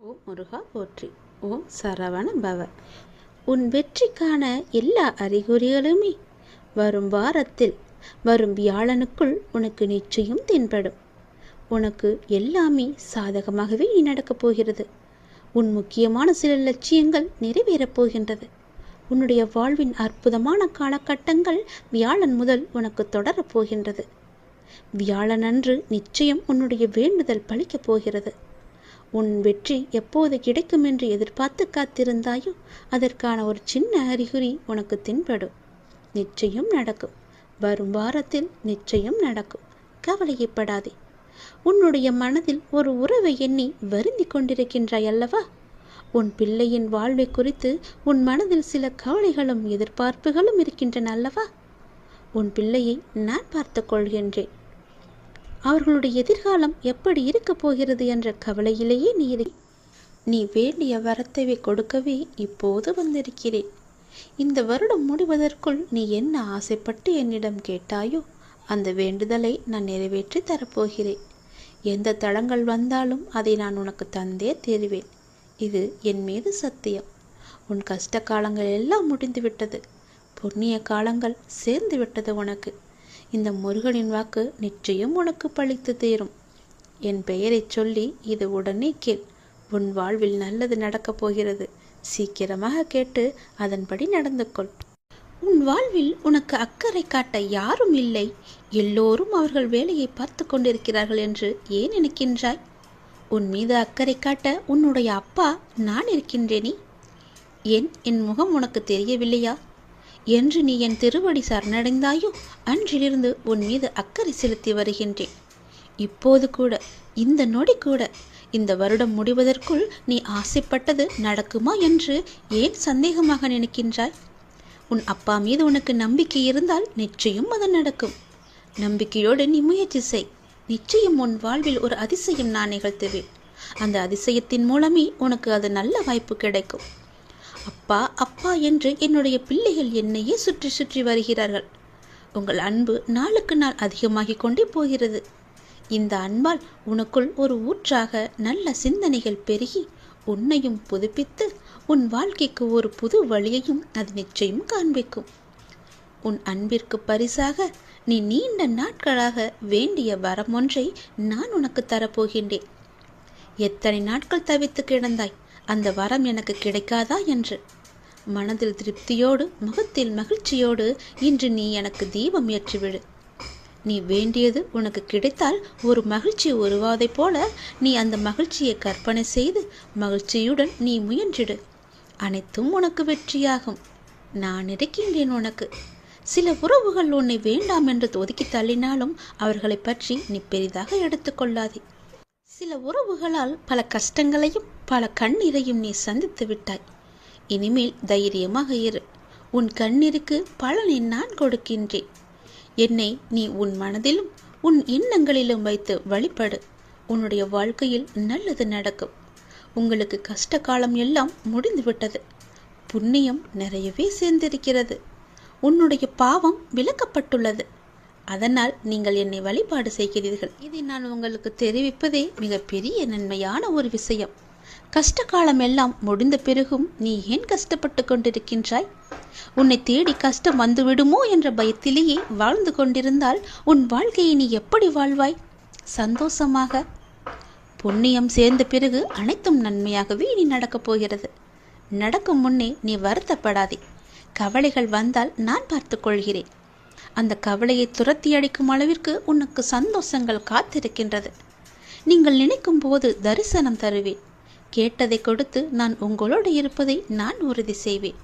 ஓம் முருகா போற்றி. ஓம் சரவண பவ உன் வெற்றிக்கான எல்லா அறிகுறிகளுமே வரும் வாரத்தில் வரும் வியாழனுக்குள் உனக்கு நிச்சயம் தென்படும். உனக்கு எல்லாமே சாதகமாகவே நீ நடக்கப் போகிறது. உன் முக்கியமான சில லட்சியங்கள் நிறைவேறப் போகின்றது. உன்னுடைய வாழ்வின் அற்புதமான காலகட்டங்கள் வியாழன் முதல் உனக்கு தொடரப் போகின்றது. வியாழனன்று நிச்சயம் உன்னுடைய வேண்டுதல் பலிக்கப் போகிறது. உன் வெற்றி எப்போது கிடைக்கும் என்று எதிர்பார்த்து காத்திருந்தாயோ அதற்கான ஒரு சின்ன அறிகுறி உனக்கு தென்படும். நிச்சயம் நடக்கும். வரும் வாரத்தில் நிச்சயம் நடக்கும். கவலையப்படாதே. உன்னுடைய மனதில் ஒரு உறவை எண்ணி வருந்தி கொண்டிருக்கின்றாய் அல்லவா? உன் பிள்ளையின் வாழ்வை குறித்து உன் மனதில் சில கவலைகளும் எதிர்பார்ப்புகளும் இருக்கின்றன அல்லவா? உன் பிள்ளையை நான் பார்த்து கொள்கின்றேன். அவர்களுடைய எதிர்காலம் எப்படி இருக்கப் போகிறது என்ற கவலையிலேயே நீ நீ வேண்டிய வரத்தை கொடுக்கவே இப்போது வந்திருக்கிறேன். இந்த வருடம் முடிவதற்குள் நீ என்ன ஆசைப்பட்டு என்னிடம் கேட்டாயோ அந்த வேண்டுதலை நான் நிறைவேற்றி தரப்போகிறேன். எந்த தளங்கள் வந்தாலும் அதை நான் உனக்கு தந்தே தருவேன். இது என் மீது சத்தியம். உன் கஷ்ட காலங்கள் எல்லாம் முடிந்துவிட்டது. புண்ணிய காலங்கள் சேர்ந்து விட்டது உனக்கு. இந்த முருகனின் வாக்கு நிச்சயம் உனக்கு பழித்து தீரும். என் பெயரைச் சொல்லி இது உடனே கேள். உன் வாழ்வில் நல்லது நடக்கப் போகிறது. சீக்கிரமாக கேட்டு அதன்படி நடந்து கொள். உன் வாழ்வில் உனக்கு அக்கறை காட்ட யாரும் இல்லை. எல்லோரும் அவர்கள் வேலையை பார்த்து கொண்டிருக்கிறார்கள் என்று ஏன் நினைக்கின்றாய்? உன் மீது அக்கறை காட்ட உன்னுடைய அப்பா நான் இருக்கின்றேனே? ஏன் என் முகம் உனக்கு தெரியவில்லையா? என்று நீ என் திருவடி சரணடைந்தாயோ? அன்றிலிருந்து உன் மீது அக்கறை செலுத்தி வருகின்றேன். இப்போது கூட இந்த நொடி கூட இந்த வருடம் முடிவதற்குள் நீ ஆசைப்பட்டது நடக்குமா என்று ஏன் சந்தேகமாக நினைக்கின்றாய்? உன் அப்பா மீது உனக்கு நம்பிக்கை இருந்தால் நிச்சயம் அது நடக்கும். நம்பிக்கையோடு நீ முயற்சி செய். நிச்சயம் உன் வாழ்வில் ஒரு அதிசயம் நான் நிகழ்த்துவேன். அந்த அதிசயத்தின் மூலமே உனக்கு அது நல்ல வாய்ப்பு கிடைக்கும். அப்பா அப்பா என்று என்னுடைய பிள்ளைகள் என்னையே சுற்றி சுற்றி வருகிறார்கள். உங்கள் அன்பு நாளுக்கு நாள் அதிகமாகிக் கொண்டே போகிறது. இந்த அன்பால் உனக்குள் ஒரு ஊற்றாக நல்ல சிந்தனைகள் பெருகி உன்னையும் புதுப்பித்து உன் வாழ்க்கைக்கு ஒரு புது வழியையும் அது நிச்சயம் காண்பிக்கும். உன் அன்பிற்கு பரிசாக நீ நீண்ட நாட்களாக வேண்டிய வரம் ஒன்றை நான் உனக்கு தரப்போகின்றேன். எத்தனை நாட்கள் தவித்து கிடந்தாய்? அந்த வரம் எனக்கு கிடைக்காதா என்று. மனதில் திருப்தியோடு முகத்தில் மகிழ்ச்சியோடு இன்று நீ எனக்கு தீபம் ஏற்றிவிடு நீ வேண்டியது உனக்கு கிடைத்தால் ஒரு மகிழ்ச்சி உருவாதைப் போல நீ அந்த மகிழ்ச்சியை கற்பனை செய்து மகிழ்ச்சியுடன் நீ முயன்றிடு. அனைத்தும் உனக்கு வெற்றியாகும். நான் இருக்கின்றேன் உனக்கு. சில உறவுகள் உன்னை வேண்டாம் என்று ஒதுக்கி தள்ளினாலும் அவர்களை பற்றி நீ பெரிதாக எடுத்துக்கொள்ளாதே சில உறவுகளால் பல கஷ்டங்களையும் பல கண்ணீரையும் நீ சந்தித்து விட்டாய். இனிமேல் தைரியமாக இரு. உன் கண்ணீருக்கு பலனை நான் கொடுக்கின்றேன். என்னை நீ உன் மனதிலும் உன் எண்ணங்களிலும் வைத்து வழிபடு. உன்னுடைய வாழ்க்கையில் நல்லது நடக்கும். உங்களுக்கு கஷ்ட காலம் எல்லாம் முடிந்துவிட்டது. புண்ணியம் நிறையவே சேர்ந்திருக்கிறது. உன்னுடைய பாவம் விளக்கப்பட்டுள்ளது அதனால் நீங்கள் என்னை வழிபாடு செய்கிறீர்கள். இதை நான் உங்களுக்கு தெரிவிப்பதே மிகப்பெரிய நன்மையான ஒரு விஷயம். கஷ்ட காலம் எல்லாம் முடிந்த பிறகும் நீ ஏன் கஷ்டப்பட்டு கொண்டிருக்கின்றாய்? உன்னை தேடி கஷ்டம் வந்துவிடுமோ என்ற பயத்திலேயே வாழ்ந்து கொண்டிருந்தால் உன் வாழ்க்கையை நீ எப்படி வாழ்வாய்? சந்தோஷமாக. புண்ணியம் சேர்ந்த பிறகு அனைத்தும் நன்மையாகவே நீ நடக்கப் போகிறது. நடக்கும் முன்னே நீ வருத்தப்படாதே. கவலைகள் வந்தால் நான் பார்த்துக்கொள்கிறேன் அந்த கவலையை துரத்தி அடிக்கும் அளவிற்கு உனக்கு சந்தோஷங்கள் காத்திருக்கின்றது. நீங்கள் நினைக்கும் போது தரிசனம் தருவேன். கேட்டதை கொடுத்து நான் உங்களோடு இருப்பதை நான் உறுதி செய்வேன்.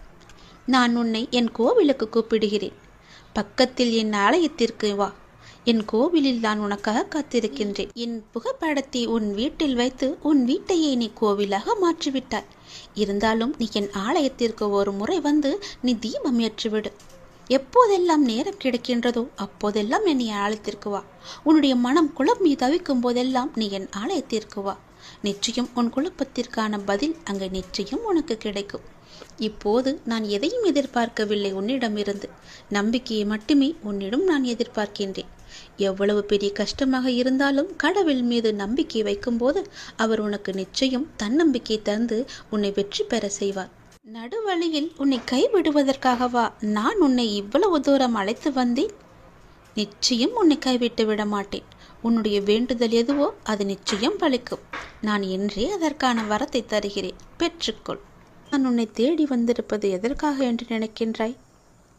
நான் உன்னை என் கோவிலுக்கு கூப்பிடுகிறேன். பக்கத்தில் என் ஆலயத்திற்கு வா. என் கோவிலில் நான் உனக்காக காத்திருக்கின்றேன். என் புகைப்படத்தை உன் வீட்டில் வைத்து உன் வீட்டையே நீ கோவிலாக மாற்றிவிட்டாய். இருந்தாலும் நீ என் ஆலயத்திற்கு ஒரு முறை வந்து நீ தீபம் ஏற்றிவிடு. எப்போதெல்லாம் நேரம் கிடைக்கின்றதோ அப்போதெல்லாம் என்னை ஆலயத்திற்கு வா. உன்னுடைய மனம் குழம்பி தவிக்கும் போதெல்லாம் நீ என் ஆலயத்திற்கு வா. நிச்சயம் உன் குழப்பத்திற்கான பதில் அங்கே நிச்சயம் உனக்கு கிடைக்கும். இப்போது நான் எதையும் எதிர்பார்க்கவில்லை உன்னிடமிருந்து. நம்பிக்கையை மட்டுமே உன்னிடம் நான் எதிர்பார்க்கின்றேன். எவ்வளவு பெரிய கஷ்டமாக இருந்தாலும் கடவுள் மீது நம்பிக்கை வைக்கும்போது அவர் உனக்கு நிச்சயம் தன்னம்பிக்கை தந்து உன்னை வெற்றி பெற செய்வார். நடுவழியில் உன்னை கைவிடுவதற்காகவா நான் உன்னை இவ்வளவு தூரம் அழைத்து வந்தேன்? நிச்சயம் உன்னை கைவிட்டு விட மாட்டேன். உன்னுடைய வேண்டுதல் எதுவோ அது நிச்சயம் பலிக்கும் நான் என்றே அதற்கான வரத்தை தருகிறேன். பெற்றுக்கொள். நான் உன்னை தேடி வந்திருப்பது எதற்காக என்று நினைக்கின்றாய்?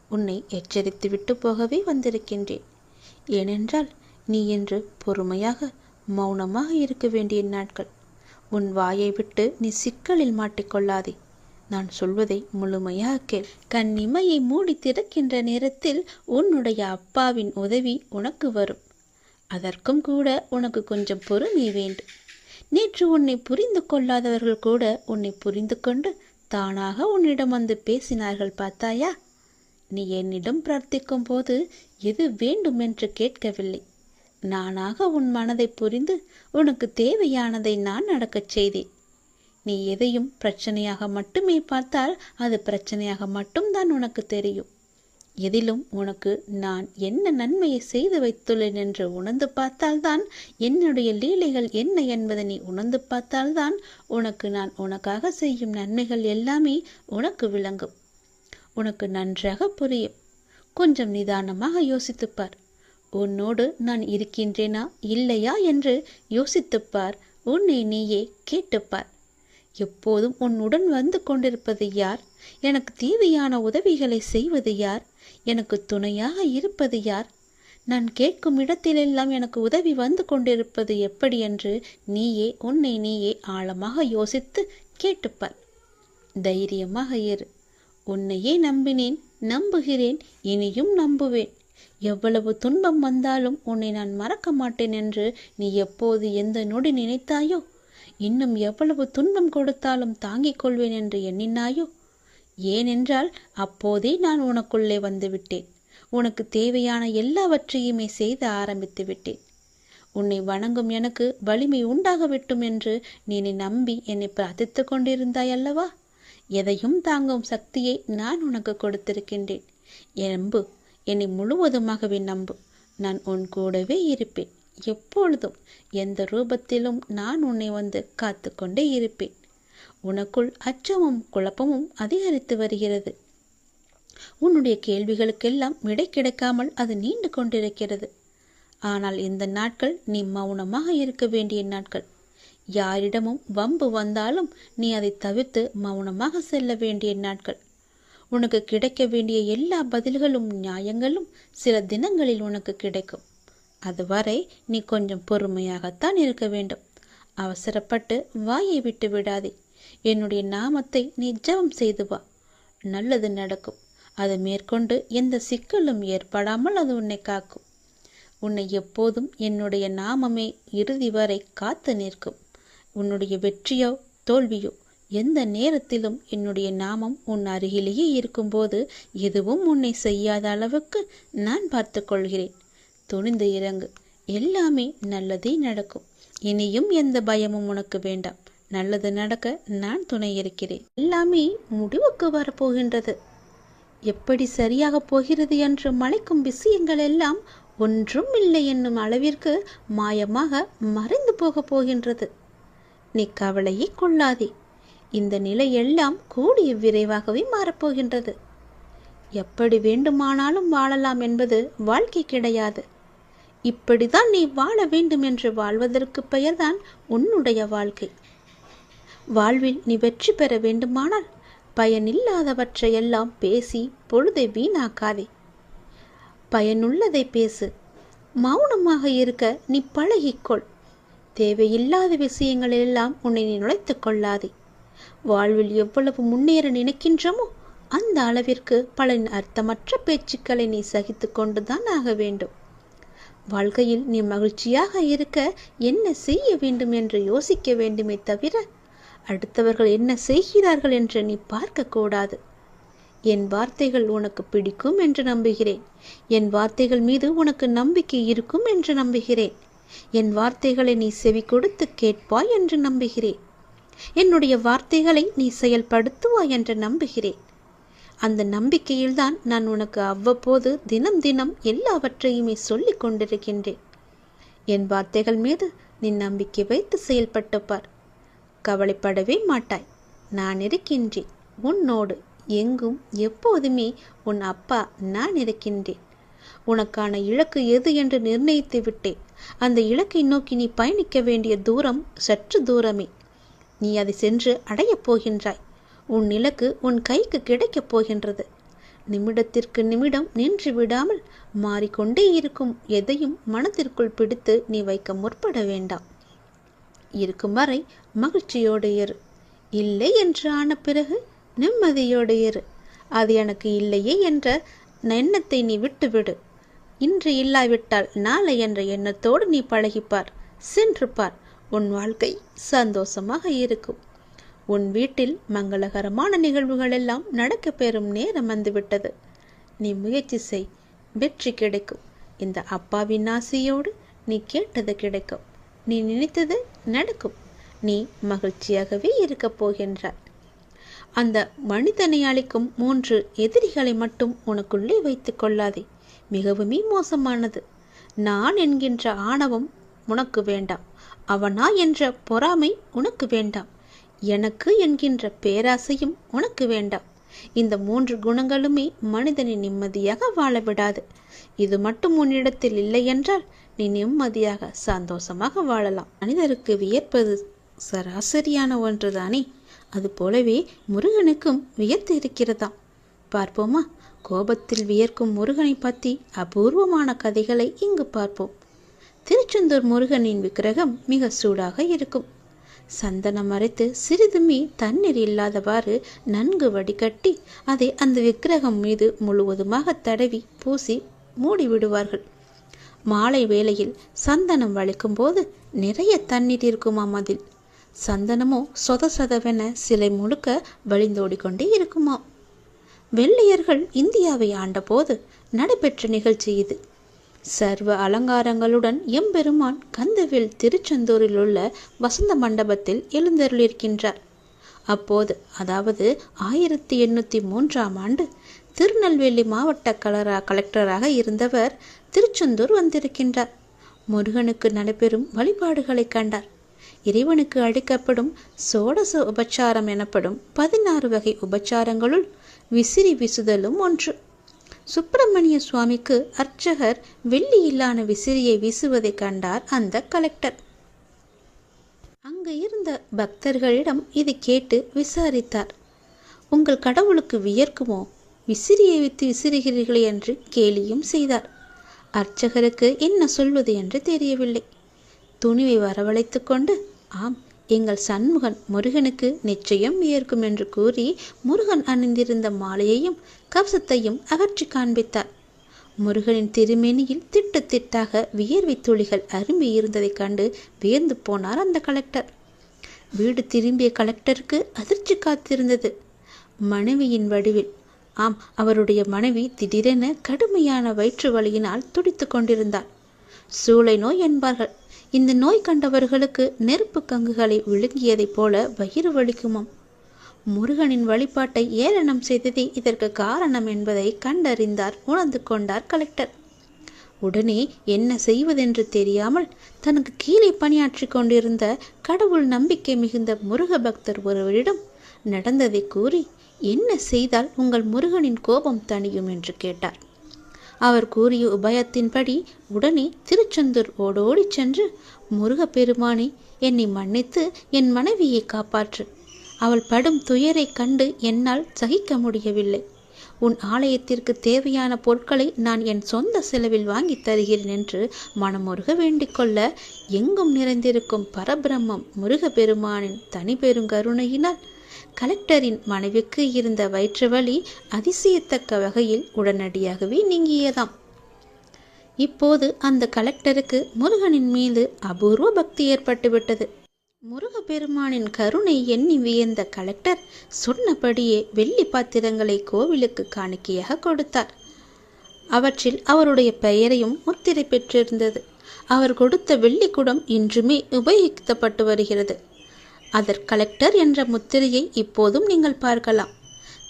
உன்னை எச்சரித்து விட்டு போகவே வந்திருக்கின்றேன். ஏனென்றால் நீ என்று பொறுமையாக மௌனமாக இருக்க வேண்டிய நாட்கள். உன் வாயை விட்டு நீ சிக்கலில் மாட்டிக்கொள்ளாதே. நான் சொல்வதை முழுமையாக கேள். கண் இமையை மூடி திறக்கின்ற நேரத்தில் உன்னுடைய அப்பாவின் உதவி உனக்கு வரும். அதற்கும் கூட உனக்கு கொஞ்சம் பொறுமை வேண்டும். நேற்று உன்னை புரிந்து கொள்ளாதவர்கள் கூட உன்னை புரிந்து கொண்டு தானாக உன்னிடம் வந்து பேசினார்கள் பார்த்தாயா? நீ என்னிடம் பிரார்த்திக்கும் போது எது வேண்டும் என்று கேட்கவில்லை. நானாக உன் மனதை புரிந்து உனக்கு தேவையானதை நான் நடக்கச் செய்தேன். நீ எதையும் பிரச்சனையாக மட்டுமே பார்த்தால் அது பிரச்சனையாக மட்டும்தான் உனக்கு தெரியும். எதிலும் உனக்கு நான் என்ன நன்மையை செய்து வைத்துள்ளேன் என்று உணர்ந்து பார்த்தால்தான் என்னுடைய லீலைகள் என்ன என்பதை நீ உணர்ந்து பார்த்தால்தான் உனக்கு நான் உனக்காக செய்யும் நன்மைகள் எல்லாமே உனக்கு விளங்கும். உனக்கு நன்றாக புரியும். கொஞ்சம் நிதானமாக யோசித்துப்பார். உன்னோடு நான் இருக்கின்றேனா இல்லையா என்று யோசித்துப்பார். உன்னை நீயே கேட்டுப்பார். எப்போதும் உன்னுடன் வந்து கொண்டிருப்பது யார்? எனக்கு தேவையான உதவிகளை செய்வது யார்? எனக்கு துணையாக இருப்பது யார்? நான் கேட்கும் இடத்திலெல்லாம் எனக்கு உதவி வந்து கொண்டிருப்பது எப்படி என்று நீயே உன்னை நீயே ஆழமாக யோசித்து கேட்டுப்பார். தைரியமாக இரு. உன்னையே நம்பினேன் நம்புகிறேன் இனியும் நம்புவேன். எவ்வளவு துன்பம் வந்தாலும் உன்னை நான் மறக்க மாட்டேன் என்று நீ எப்போது எந்த நொடி நினைத்தாயோ இன்னும் எவ்வளவு துன்பம் கொடுத்தாலும் தாங்கிக் கொள்வேன் என்று எண்ணினாயோ? ஏனென்றால் அப்போதே நான் உனக்குள்ளே வந்துவிட்டேன். உனக்கு தேவையான எல்லாவற்றையுமே செய்து ஆரம்பித்து விட்டேன். உன்னை வணங்கும் எனக்கு வலிமை உண்டாக விட்டும் என்று நீ நம்பி என்னை பிரார்த்தித்து கொண்டிருந்தாய் அல்லவா? எதையும் தாங்கும் சக்தியை நான் உனக்கு கொடுத்திருக்கின்றேன். நம்பு என்னை முழுவதுமாகவே நம்பு. நான் உன் கூடவே இருப்பேன். எப்பொழுதும் எந்த ரூபத்திலும் நான் உன்னை வந்து காத்து கொண்டே இருப்பேன். உனக்குள் அச்சமும் குழப்பமும் அதிகரித்து வருகிறது. உன்னுடைய கேள்விகளுக்கெல்லாம் விடை கிடைக்காமல் அது நீண்டு கொண்டிருக்கிறது. ஆனால் இந்த நாட்கள் நீ மௌனமாக இருக்க வேண்டிய நாட்கள். யாரிடமும் வம்பு வந்தாலும் நீ அதை தவிர்த்து மௌனமாக செல்ல வேண்டிய நாட்கள். உனக்கு கிடைக்க வேண்டிய எல்லா பதில்களும் நியாயங்களும் சில தினங்களில் உனக்கு கிடைக்கும். அதுவரை நீ கொஞ்சம் பொறுமையாகத்தான் இருக்க வேண்டும். அவசரப்பட்டு வாயை விட்டு விடாதே. என்னுடைய நாமத்தை நீ ஜபம் செய்து வா. நல்லது நடக்கும். அது மேற்கொண்டு எந்த சிக்கலும் ஏற்படாமல் அது உன்னை காக்கும். உன்னை எப்போதும் என்னுடைய நாமமே இறுதி வரை காத்து நிற்கும். உன்னுடைய வெற்றியோ தோல்வியோ எந்த நேரத்திலும் என்னுடைய நாமம் உன் அருகிலேயே இருக்கும்போது எதுவும் உன்னை செய்யாத அளவுக்கு நான் பார்த்து கொள்கிறேன். துணிந்து இறங்கு. எல்லாமே நல்லதே நடக்கும். இனியும் எந்த பயமும் உனக்கு வேண்டாம். நல்லது நடக்க நான் துணை இருக்கிறேன். எல்லாமே முடிவுக்கு வரப்போகின்றது. எப்படி சரியாக போகிறது என்று மலைக்கும் விஷயங்கள் எல்லாம் ஒன்றும் இல்லை என்னும் அளவிற்கு மாயமாக மறைந்து போகப் போகின்றது. நீ கவலையை கொள்ளாதே. இந்த நிலை எல்லாம் கூடிய விரைவாகவே மாறப்போகின்றது. எப்படி வேண்டுமானாலும் வாழலாம் என்பது வாழ்க்கை கிடையாது. இப்படிதான் நீ வாழ வேண்டும் என்று வாழ்வதற்கு பெயர்தான் உன்னுடைய வாழ்க்கை. வாழ்வில் நீ வெற்றி பெற வேண்டுமானால் பயனில்லாதவற்றையெல்லாம் பேசி பொழுதை வீணாக்காதே. பயனுள்ளதை பேசு. மௌனமாக இருக்க நீ பழகிக்கொள். தேவையில்லாத விஷயங்கள் எல்லாம் உன்னை நீ நுழைத்துக் கொள்ளாதே. வாழ்வில் எவ்வளவு முன்னேற நினைக்கின்றமோ அந்த அளவிற்கு பல அர்த்தமற்ற பேச்சுக்களை நீ சகித்து கொண்டுதான் ஆக வேண்டும். வாழ்க்கையில் நீ மகிழ்ச்சியாக இருக்க என்ன செய்ய வேண்டும் என்று யோசிக்க வேண்டுமே தவிர அடுத்தவர்கள் என்ன செய்கிறார்கள் என்று நீ பார்க்கக்கூடாது என் வார்த்தைகள் உனக்கு பிடிக்கும் என்று நம்புகிறேன். என் வார்த்தைகள் மீது உனக்கு நம்பிக்கை இருக்கும் என்று நம்புகிறேன். என் வார்த்தைகளை நீ செவி கொடுத்து கேட்பாய் என்று நம்புகிறேன். என்னுடைய வார்த்தைகளை நீ செயல்படுத்துவாய் என்று நம்புகிறேன். அந்த நம்பிக்கையில்தான் நான் உனக்கு அவ்வப்போது தினம் தினம் எல்லாவற்றையுமே சொல்லிக் கொண்டிருக்கின்றேன். என் வார்த்தைகள் மீது நீ நம்பிக்கை வைத்து செயல்பட்டு பார். கவலைப்படவே மாட்டாய். நான் இருக்கின்றேன். உன்னோடு எங்கும் எப்போதுமே உன் அப்பா நான் இருக்கின்றேன். உனக்கான இலக்கு எது என்று நிர்ணயித்து விட்டேன். அந்த இலக்கை நோக்கி நீ பயணிக்க வேண்டிய தூரம் சற்று தூரமே. நீ அதை சென்று அடையப் போகின்றாய். உன் இலக்கு உன் கைக்கு கிடைக்கப் போகின்றது. நிமிடத்திற்கு நிமிடம் நின்று விடாமல் மாறிக்கொண்டே இருக்கும் எதையும் மனத்திற்குள் பிடித்து நீ வைக்க முற்பட வேண்டாம். இருக்கும் வரை மகிழ்ச்சியோடு இரு. இல்லை என்று ஆன பிறகு நிம்மதியோடு இரு. அது எனக்கு இல்லையே என்ற எண்ணத்தை நீ விட்டுவிடு. இன்று இல்லாவிட்டால் நாளை என்ற எண்ணத்தோடு நீ பழகிப்பார் சென்று பார் உன் வாழ்க்கை சந்தோஷமாக இருக்கும். உன் வீட்டில் மங்களகரமான நிகழ்வுகள் எல்லாம் நடக்க பெறும் நேரம் வந்துவிட்டது. நீ முயற்சி செய் வெற்றி கிடைக்கும். இந்த அப்பாவின் ஆசையோடு நீ கேட்டது கிடைக்கும். நீ நினைத்தது நடக்கும். நீ மகிழ்ச்சியாகவே இருக்கப் போகின்றாய். அந்த மனிதனை அளிக்கும் மூன்று எதிரிகளை மட்டும் உனக்குள்ளே வைத்துக் கொள்ளாதே. மிகவுமே மோசமானது. நான் என்கின்ற ஆணவம் உனக்கு வேண்டாம். அவனா என்ற பொறாமை உனக்கு வேண்டாம். எனக்கு என்கின்ற பேராசையும் உனக்கு வேண்டாம். இந்த மூன்று குணங்களுமே மனிதனை நிம்மதியாக வாழ விடாது இது மட்டும் உன்னிடத்தில் இல்லை என்றால் நீ நிம்மதியாக சந்தோஷமாக வாழலாம். மனிதருக்கு வியப்பது சராசரியான ஒன்றுதானே? அது போலவே முருகனுக்கும் வியத்து இருக்கிறதாம். பார்ப்போமா? கோபத்தில் வியர்க்கும் முருகனை பற்றி அபூர்வமான கதைகளை இங்கு பார்ப்போம். திருச்செந்தூர் முருகனின் விக்கிரகம் மிக சூடாக இருக்கும். சந்தனம் அரைத்து சிறிதுமே தண்ணீர் இல்லாதவாறு நன்கு வடிகட்டி அதை அந்த விக்கிரகம் மீது முழுவதுமாக தடவி பூசி மூடி விடுவார்கள் மாலை வேளையில் சந்தனம் வலிக்கும் போது நிறைய தண்ணீர் இருக்குமாம் அதில். சந்தனமோ சொத சொதவென சிலை முழுக்க வழிந்தோடிக்கொண்டே இருக்குமாம். வெள்ளையர்கள் இந்தியாவை ஆண்டபோது நடைபெற்ற நிகழ்ச்சி இது. சர்வ அலங்காரங்களுடன் எம்பெருமான் கந்தவில் திருச்செந்தூரில் உள்ள வசந்த மண்டபத்தில் எழுந்தருளிருக்கின்றார் அப்போது அதாவது ஆயிரத்தி எண்ணூற்றி மூன்றாம் ஆண்டு திருநெல்வேலி மாவட்ட கலரா கலெக்டராக இருந்தவர் திருச்செந்தூர் வந்திருக்கின்றார். முருகனுக்கு நடைபெறும் வழிபாடுகளை கண்டார். இறைவனுக்கு அளிக்கப்படும் சோடச உபச்சாரம் எனப்படும் பதினாறு வகை உபச்சாரங்களுள் விசிறி விசுதலும் ஒன்று. சுப்பிரமணிய சுவாமிக்கு அர்ச்சகர் வெள்ளியில்லான விசிறியை வீசுவதை கண்டார் அந்த கலெக்டர். அங்கு இருந்த பக்தர்களிடம் இதை கேட்டு விசாரித்தார். உங்கள் கடவுளுக்கு வியர்க்குமோ? விசிறியை வித்து விசிறுகிறீர்களே என்று கேலியும் செய்தார். அர்ச்சகருக்கு என்ன சொல்வது என்று தெரியவில்லை. துணிவை வரவழைத்து கொண்டு ஆம் எங்கள் சண்முகன் முருகனுக்கு நிச்சயம் ஏற்கும் என்று கூறி முருகன் அணிந்திருந்த மாலையையும் கவசத்தையும் அகற்றி காண்பித்தார். முருகனின் திருமேனியில் திட்டு திட்டாக வியர்வை துளிகள் அரும்பி இருந்ததைக் கண்டு வியந்து போனார் அந்த கலெக்டர். வீடு திரும்பிய கலெக்டருக்கு அதிர்ச்சி காத்திருந்தது. மனைவியின் வடிவில் ஆம் அவருடைய மனைவி திடீரென கடுமையான வயிற்று வலியினால் துடித்து கொண்டிருந்தார் சூளை நோய் என்பார்கள். இந்த நோய் கண்டவர்களுக்கு நெருப்பு கங்குகளை விழுங்கியதைப் போல வயிறு வலிக்குமாம். முருகனின் வழிபாட்டை ஏளனம் செய்ததே இதற்கு காரணம் என்பதை கண்டறிந்தார் உணர்ந்து கொண்டார் கலெக்டர். உடனே என்ன செய்வதென்று தெரியாமல் தனக்கு கீழே பணியாற்றி கொண்டிருந்த கடவுள் நம்பிக்கை மிகுந்த முருக பக்தர் ஒருவரிடம் நடந்ததை கூறி என்ன செய்தால் உங்கள் முருகனின் கோபம் தணியும்? என்று கேட்டார். அவர் கூறிய உபயத்தின்படி உடனே திருச்செந்தூர் ஓடோடிச் சென்று முருகப்பெருமானே என்னை மன்னித்து என் மனைவியை காப்பாற்று. அவள் படும் துயரைக் கண்டு என்னால் சகிக்க முடியவில்லை. உன் ஆலயத்திற்கு தேவையான பொருட்களை நான் என் சொந்த செலவில் வாங்கித் தருகிறேன் என்று மனமுருக வேண்டிக்கொள்ள எங்கும் நிறைந்திருக்கும் பரபிரம்மம் முருகப்பெருமானின் தனி பெருங்கருணையினால் கலெக்டரின் மனைவிக்கு இருந்த வயிற்று வலி அதிசயத்தக்க வகையில் உடனடியாகவே நீங்கியதாம். இப்போது அந்த கலெக்டருக்கு முருகனின் மீது அபூர்வ பக்தி ஏற்பட்டுவிட்டது. முருகப்பெருமானின் கருணை எண்ணி வியந்த கலெக்டர் சொன்னபடியே வெள்ளி பாத்திரங்களை கோவிலுக்கு காணிக்கையாக கொடுத்தார். அவற்றில் அவருடைய பெயரையும் முத்திரை பெற்றிருந்தது. அவர் கொடுத்த வெள்ளி குடம் இன்றுமே உபயோகிக்கப்பட்டு வருகிறது. அதர் கலெக்டர் என்ற முத்திரையை இப்போதும் நீங்கள் பார்க்கலாம்.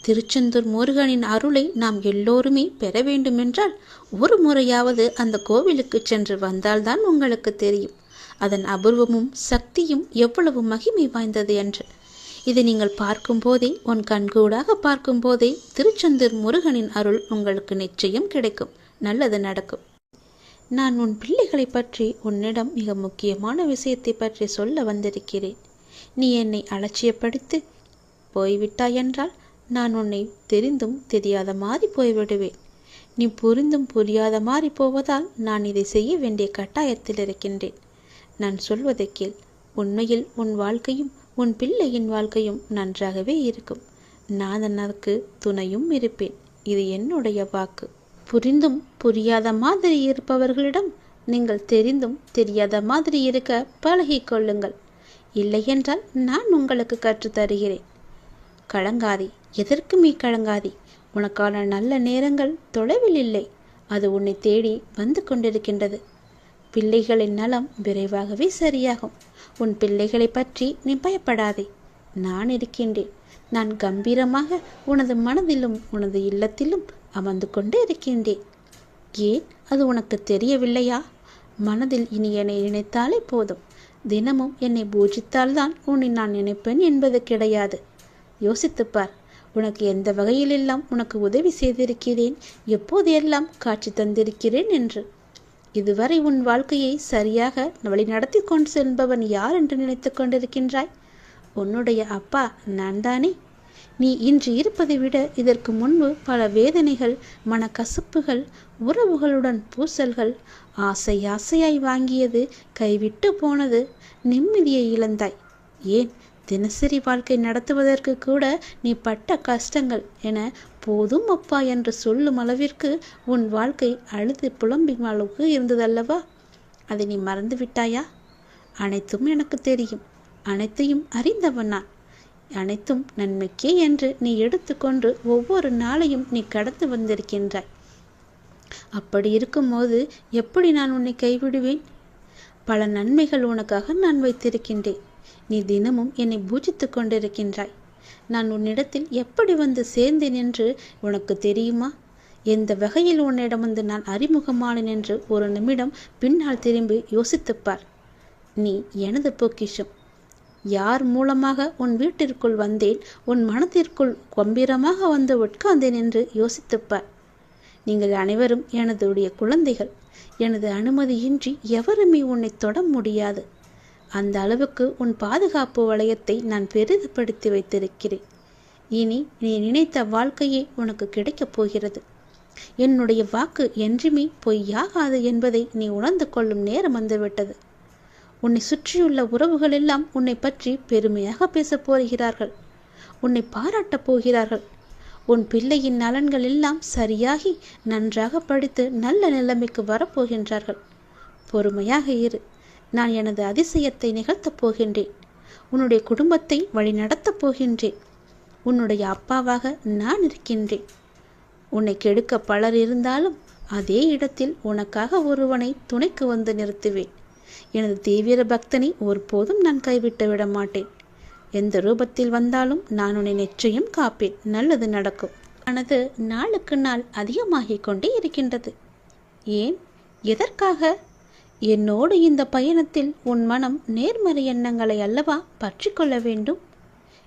திருச்செந்தூர் முருகனின் அருளை நாம் எல்லோருமே பெற வேண்டுமென்றால் ஒரு முறையாவது அந்த கோவிலுக்கு சென்று வந்தால்தான் உங்களுக்கு தெரியும். அதன் அபூர்வமும் சக்தியும் எவ்வளவு மகிமை வாய்ந்தது என்று. இதை நீங்கள் பார்க்கும்போதே உன் கண்கூடாக பார்க்கும்போதே திருச்செந்தூர் முருகனின் அருள் உங்களுக்கு நிச்சயம் கிடைக்கும். நல்லது நடக்கும். நான் உன் பிள்ளைகளை பற்றி உன்னிடம் மிக முக்கியமான விஷயத்தை பற்றி சொல்ல வந்திருக்கிறேன். நீ என்னை அலட்சியப்படுத்தி. போய்விட்டாய் என்றால் நான் உன்னை தெரிந்தும் தெரியாத மாதிரி போய்விடுவேன். நீ புரிந்தும் புரியாத மாதிரி போவதால் நான் இதை செய்ய வேண்டிய கட்டாயத்தில் இருக்கின்றேன். நான் சொல்வதை கேள். உண்மையில் உன் வாழ்க்கையும் உன் பிள்ளையின் வாழ்க்கையும் நன்றாகவே இருக்கும். நான் அதற்கு துணையும் இருப்பேன். இது என்னுடைய வாக்கு. புரிந்தும் புரியாத மாதிரி இருப்பவர்களிடம் நீங்கள் தெரிந்தும் தெரியாத மாதிரி இருக்க பழகிக் கொள்ளுங்கள் இல்லையென்றால் நான் உங்களுக்கு கற்றுத்தருகிறேன். கலங்காதி எதற்குமே கலங்காதே? உனக்கான நல்ல நேரங்கள் தொலைவில் இல்லை. அது உன்னை தேடி வந்து கொண்டிருக்கின்றது. பிள்ளைகளின் நலம் விரைவாகவே சரியாகும். உன் பிள்ளைகளை பற்றி நீ பயப்படாதே. நான் இருக்கின்றேன். நான் கம்பீரமாக உனது மனதிலும் உனது இல்லத்திலும் அமர்ந்து கொண்டு இருக்கின்றேன். ஏன்? அது உனக்கு தெரியவில்லையா? மனதில் இனி என்னை நினைத்தாலே போதும். தினமும் என்னை பூஜித்தால்தான் உன்னை நான் நினைப்பேன் என்பது கிடையாது. யோசித்துப்பார் உனக்கு எந்த வகையிலெல்லாம் உனக்கு உதவி செய்திருக்கிறேன் எப்போதெல்லாம் காட்சி தந்திருக்கிறேன் என்று. இதுவரை உன் வாழ்க்கையை சரியாக வழிநடத்தி கொண்டு செல்பவன் யார் என்று நினைத்து கொண்டிருக்கின்றாய்? உன்னுடைய அப்பா நான் தானே? நீ இன்று இருப்பதை விட இதற்கு முன்பு பல வேதனைகள் மனக்கசப்புகள் உறவுகளுடன் பூசல்கள் ஆசை ஆசையாய் வாங்கியது கைவிட்டு போனது நிம்மதியை இழந்தாய். ஏன்? தினசரி வாழ்க்கை நடத்துவதற்கு கூட நீ பட்ட கஷ்டங்கள் என போதும் அப்பா என்று சொல்லும் அளவிற்கு உன் வாழ்க்கை அழுது புலம்பின் அளவுக்கு இருந்ததல்லவா? அதை நீ மறந்து விட்டாயா அனைத்தும் எனக்கு தெரியும். அனைத்தையும் அறிந்தவன் நான். அனைத்தும் நன்மைக்கே என்று நீ எடுத்துக்கொண்டு ஒவ்வொரு நாளையும் நீ கடந்து வந்திருக்கின்றாய். அப்படி இருக்கும்போது எப்படி நான் உன்னை கைவிடுவேன்? பல நன்மைகள் உனக்காக நான் வைத்திருக்கின்றேன். நீ தினமும் என்னை பூஜித்து கொண்டிருக்கின்றாய். நான் உன்னிடத்தில் எப்படி வந்து சேர்ந்தேன் என்று உனக்கு தெரியுமா? எந்த வகையில் உன்னிடம் வந்து நான் அறிமுகமானேன் என்று ஒரு நிமிடம் பின்னால் திரும்பி யோசித்துப்பார் நீ எனது பொக்கிஷம். யார் மூலமாக உன் வீட்டிற்குள் வந்தேன் உன் மனத்திற்குள் கம்பீரமாக வந்து உட்கார்ந்தேன் என்று யோசித்துப்பார். நீங்கள் அனைவரும் எனதுடைய குழந்தைகள். எனது அனுமதியின்றி எவருமே உன்னை தொட முடியாது. அந்த அளவுக்கு உன் பாதுகாப்பு வளையத்தை நான் பெரிதுபடுத்தி வைத்திருக்கிறேன். இனி நீ நினைத்த வாழ்க்கையே உனக்கு கிடைக்கப் போகிறது. என்னுடைய வாக்கு என்றுமே பொய்யாகாது என்பதை நீ உணர்ந்து கொள்ளும் நேரம் வந்துவிட்டது. உன்னை சுற்றியுள்ள உறவுகள் எல்லாம் உன்னை பற்றி பெருமையாக பேசப் போகிறார்கள். உன்னை பாராட்டப் போகிறார்கள். உன் பிள்ளையின் நலன்கள் எல்லாம் சரியாகி நன்றாக படித்து நல்ல நிலைமைக்கு வரப்போகின்றார்கள் பொறுமையாக இரு. நான் எனது அதிசயத்தை நிகழ்த்தப் போகின்றேன். உன்னுடைய குடும்பத்தை வழிநடத்தப் போகின்றேன். உன்னுடைய அப்பாவாக நான் இருக்கின்றேன். உன்னை கெடுக்க பலர் இருந்தாலும் அதே இடத்தில் உனக்காக ஒருவனை துணைக்கு வந்து நிறுத்துவேன். எனது தீவிர பக்தனை ஒருபோதும் நான் கைவிட்டு விட மாட்டேன். எந்த ரூபத்தில் வந்தாலும் நான் உன்னை நிச்சயம் காப்பேன். நல்லது நடக்கும். ஆனது நாளுக்கு நாள் அதிகமாகிக் கொண்டே இருக்கின்றது. ஏன்? எதற்காக? என்னோடு இந்த பயணத்தில் உன் மனம் நேர்மறை எண்ணங்களை அல்லவா பற்றி கொள்ள வேண்டும்?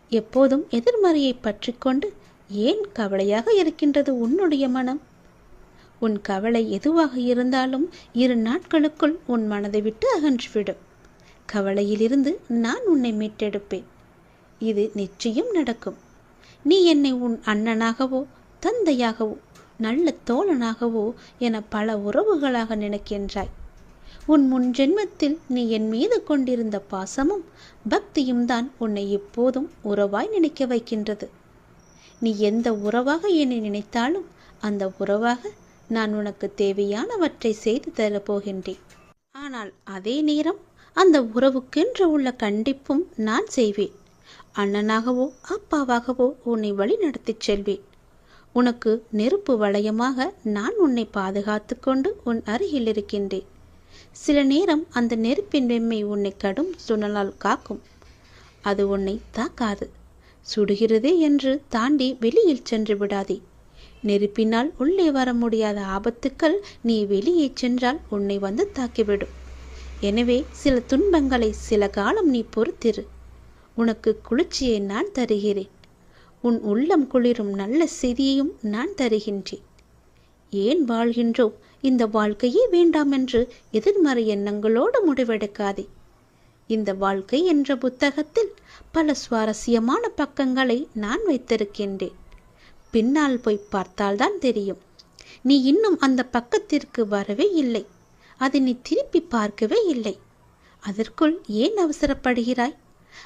எப்போதும் எதிர்மறையை பற்றிக்கொண்டு ஏன் கவலையாக இருக்கின்றது உன்னுடைய மனம்? உன் கவலை எதுவாக இருந்தாலும் இரு நாட்களுக்குள் உன் மனதை விட்டு அகன்றுவிடும். கவலையிலிருந்து நான் உன்னை மீட்டெடுப்பேன். இது நிச்சயம் நடக்கும். நீ என்னை உன் அண்ணனாகவோ தந்தையாகவோ நல்ல தோழனாகவோ என பல உறவுகளாக நினைக்கின்றாய். உன் முன் ஜென்மத்தில் நீ என் மீது கொண்டிருந்த பாசமும் பக்தியும் தான் உன்னை எப்போதும் உறவாய் நினைக்க வைக்கின்றது. நீ எந்த உறவாக என்னை நினைத்தாலும் அந்த உறவாக நான் உனக்கு தேவையானவற்றை செய்து தரப்போகின்றேன். ஆனால் அதே நேரம் அந்த உறவுக்கென்று உள்ள கண்டிப்பும் நான் செய்வேன். அண்ணனாகவோ அப்பாவாகவோ உன்னை வழி நடத்திச் செல்வேன். உனக்கு நெருப்பு வளையமாக நான் உன்னை பாதுகாத்து கொண்டு உன் அருகில் இருக்கின்றேன். சில நேரம் அந்த நெருப்பின் வெம்மை உன்னை கடும் சுழலால் காக்கும். அது உன்னை தாக்காது. சுடுகிறதே என்று தாண்டி வெளியில் சென்று விடாதே. நெருப்பினால் உள்ளே வர முடியாத ஆபத்துக்கள் நீ வெளியே சென்றால் உன்னை வந்து தாக்கிவிடும். எனவே சில துன்பங்களை சில காலம் நீ பொறுத்திரு. உனக்கு குளிர்ச்சியை நான் தருகிறேன். உன் உள்ளம் குளிரும் நல்ல செய்தியையும் நான் தருகின்றேன். ஏன் வாழ்கின்றோம் இந்த வாழ்க்கையே வேண்டாம் என்று எதிர்மறை எண்ணங்களோடு முடிவெடுக்காதே. இந்த வாழ்க்கை என்ற புத்தகத்தில் பல சுவாரஸ்யமான பக்கங்களை நான் வைத்திருக்கின்றேன். பின்னால் போய் பார்த்தால்தான் தெரியும். நீ இன்னும் அந்த பக்கத்திற்கு வரவே இல்லை. அதை நீ திருப்பி பார்க்கவே இல்லை. அதற்குள் ஏன் அவசரப்படுகிறாய்?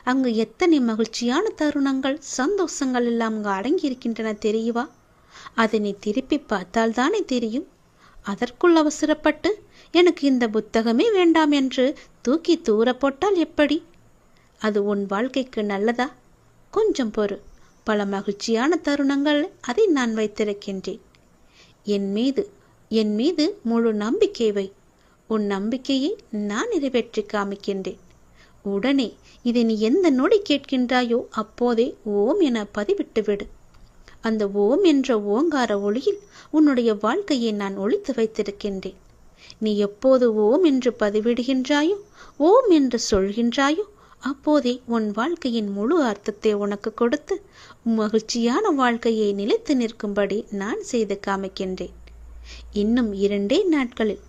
அங்கு எத்தனை மகிழ்ச்சியான தருணங்கள் சந்தோஷங்கள் எல்லாம் அங்கு அடங்கியிருக்கின்றன தெரியுவா அதை நீ திருப்பி பார்த்தால் தானே தெரியும். அதற்குள் அவசரப்பட்டு எனக்கு இந்த புத்தகமே வேண்டாம் என்று தூக்கி தூர போட்டால் எப்படி? அது உன் வாழ்க்கைக்கு நல்லதா? கொஞ்சம் பொறு. பல மகிழ்ச்சியான தருணங்கள் அதை நான் வைத்திருக்கின்றேன். என் மீது என் மீது முழு நம்பிக்கை வை. உன் நம்பிக்கையை நான் நிறைவேற்றி காமிக்கின்றேன். உடனே இதை நீ எந்த நொடி கேட்கின்றாயோ அப்போதே ஓம் என பதிவிட்டுவிடு அந்த ஓம் என்ற ஓங்கார ஒளியில் உன்னுடைய வாழ்க்கையை நான் ஒழித்து வைத்திருக்கின்றேன். நீ எப்போது ஓம் என்று பதிவிடுகின்றாயோ ஓம் என்று சொல்கின்றாயோ அப்போதே உன் வாழ்க்கையின் முழு அர்த்தத்தை உனக்கு கொடுத்து மகிழ்ச்சியான வாழ்க்கையை நிலைத்து நிற்கும்படி நான் செய்து காமிக்கின்றேன். இன்னும் இரண்டே நாட்களில்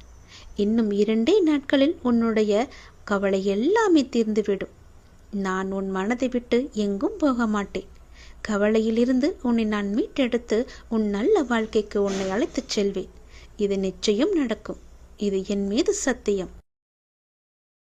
இன்னும் இரண்டே நாட்களில் உன்னுடைய கவலை எல்லாமே தீர்ந்துவிடும். நான் உன் மனதை விட்டு எங்கும் போக மாட்டேன். கவலையிலிருந்து உன்னை நான் மீட்டெடுத்து உன் நல்ல வாழ்க்கைக்கு உன்னை அழைத்துச் செல்வேன். இது நிச்சயம் நடக்கும். இது என் மீது சத்தியம்.